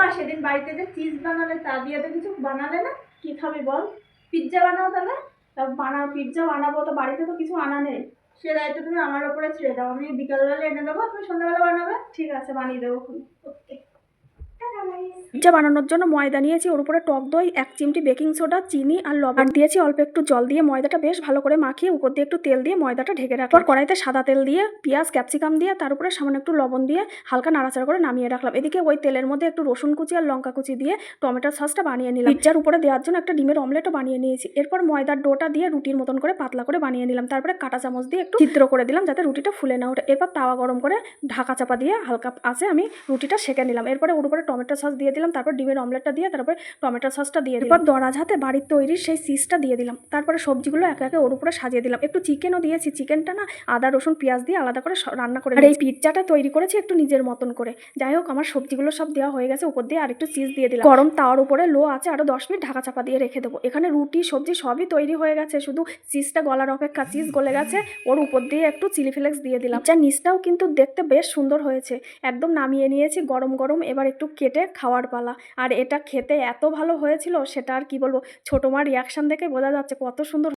মা সেদিন বাড়িতে যে চিজ বানালে, তা দিয়ে তো কিছু বানালে না? কি খাবি বল? পিৎজা বানাও তাহলে। তা বানাও পিৎজা বানাবো তো বাড়িতে তো কিছু আনা নেই। সে দায়িত্ব তুমি আমার ওপরে ছেড়ে দাও। আমি বিকালবেলা এনে দেবো, তুমি সন্ধ্যাবেলা বানাবে। ঠিক আছে, বানিয়ে দেবো ওকে। পিৎজা বানানোর জন্য ময়দা নিয়েছি। ওর উপরে টক দই, এক চিমটি বেকিং সোডা, চিনি আর লবণ। দিয়েছি অল্প একটু জল দিয়ে ময়দাটা বেশ ভালো করে মাখিয়ে উপর দিয়ে একটু তেল দিয়ে ময়দাটা ঢেকে রাখলাম। কড়াইতে সাদা তেল দিয়ে, পেঁয়াজ, ক্যাপসিকাম দিয়ে, তার উপরে সামান্য একটু লবণ দিয়ে হালকা নাড়াচাড়া করে নামিয়ে রাখলাম। এদিকে ওই তেলের মধ্যে একটু রসুন কুচি আর লঙ্কা কুচি দিয়ে টমেটো সসটা বানিয়ে নিলাম। পিৎজার উপরে দেওয়ার জন্য একটা ডিমের অমলেটও বানিয়ে নিয়েছি। এরপর ময়দার ডোটা দিয়ে রুটির মতন করে পাতলা করে বানিয়ে নিলাম। তারপরে কাঁটা চামচ দিয়ে একটু চিত্র করে দিলাম যাতে রুটিটা ফুলে না ওঠে। এরপর তাওয়া গরম করে ঢাকা চাপা দিয়ে হালকা আছে আমি রুটিটা সেঁকে নিলাম। এরপরে ওর উপরে টমেটো সস দিয়ে দিলাম। তারপর ডিমের অমলেটটা দিয়ে তারপরে টমেটো সসটা দিয়ে দিলাম। দরাজ হাতে বাড়ির তৈরি সেই চিজটা দিয়ে দিলাম। তারপরে সবজিগুলো একে একে ওর উপরে সাজিয়ে দিলাম। একটু চিকেনও দিয়েছি। চিকেনটা না আদা রসুন পেঁয়াজ দিয়ে আলাদা করে রান্না করে আর এই পিৎজাটা তৈরি করেছি একটু নিজের মতন করে। যাই হোক আমার সবজিগুলো সব দেওয়া হয়ে গেছে উপর দিয়ে আরেকটু চিজ দিয়ে দিলাম। গরম তাওয়ার উপরে লো আছে আরও দশ মিনিট ঢাকা চাপা দিয়ে রেখে দেবো। এখানে রুটি সবজি সবই তৈরি হয়ে গেছে। শুধু চিজটা গলার অপেক্ষা চিজ গলে গেছে। ওর উপর দিয়ে একটু চিলি ফ্লেক্স দিয়ে দিলাম। যা নিচটাও কিন্তু দেখতে বেশ সুন্দর হয়েছে। একদম নামিয়ে নিয়েছি গরম গরম। এবার একটু কেটে খাওয়ার পালা আর এটা খেতে এত ভালো হয়েছিল, সেটা আর কি বলব? ছোটো মার রিয়াকশান দেখে বোঝা যাচ্ছে কত সুন্দর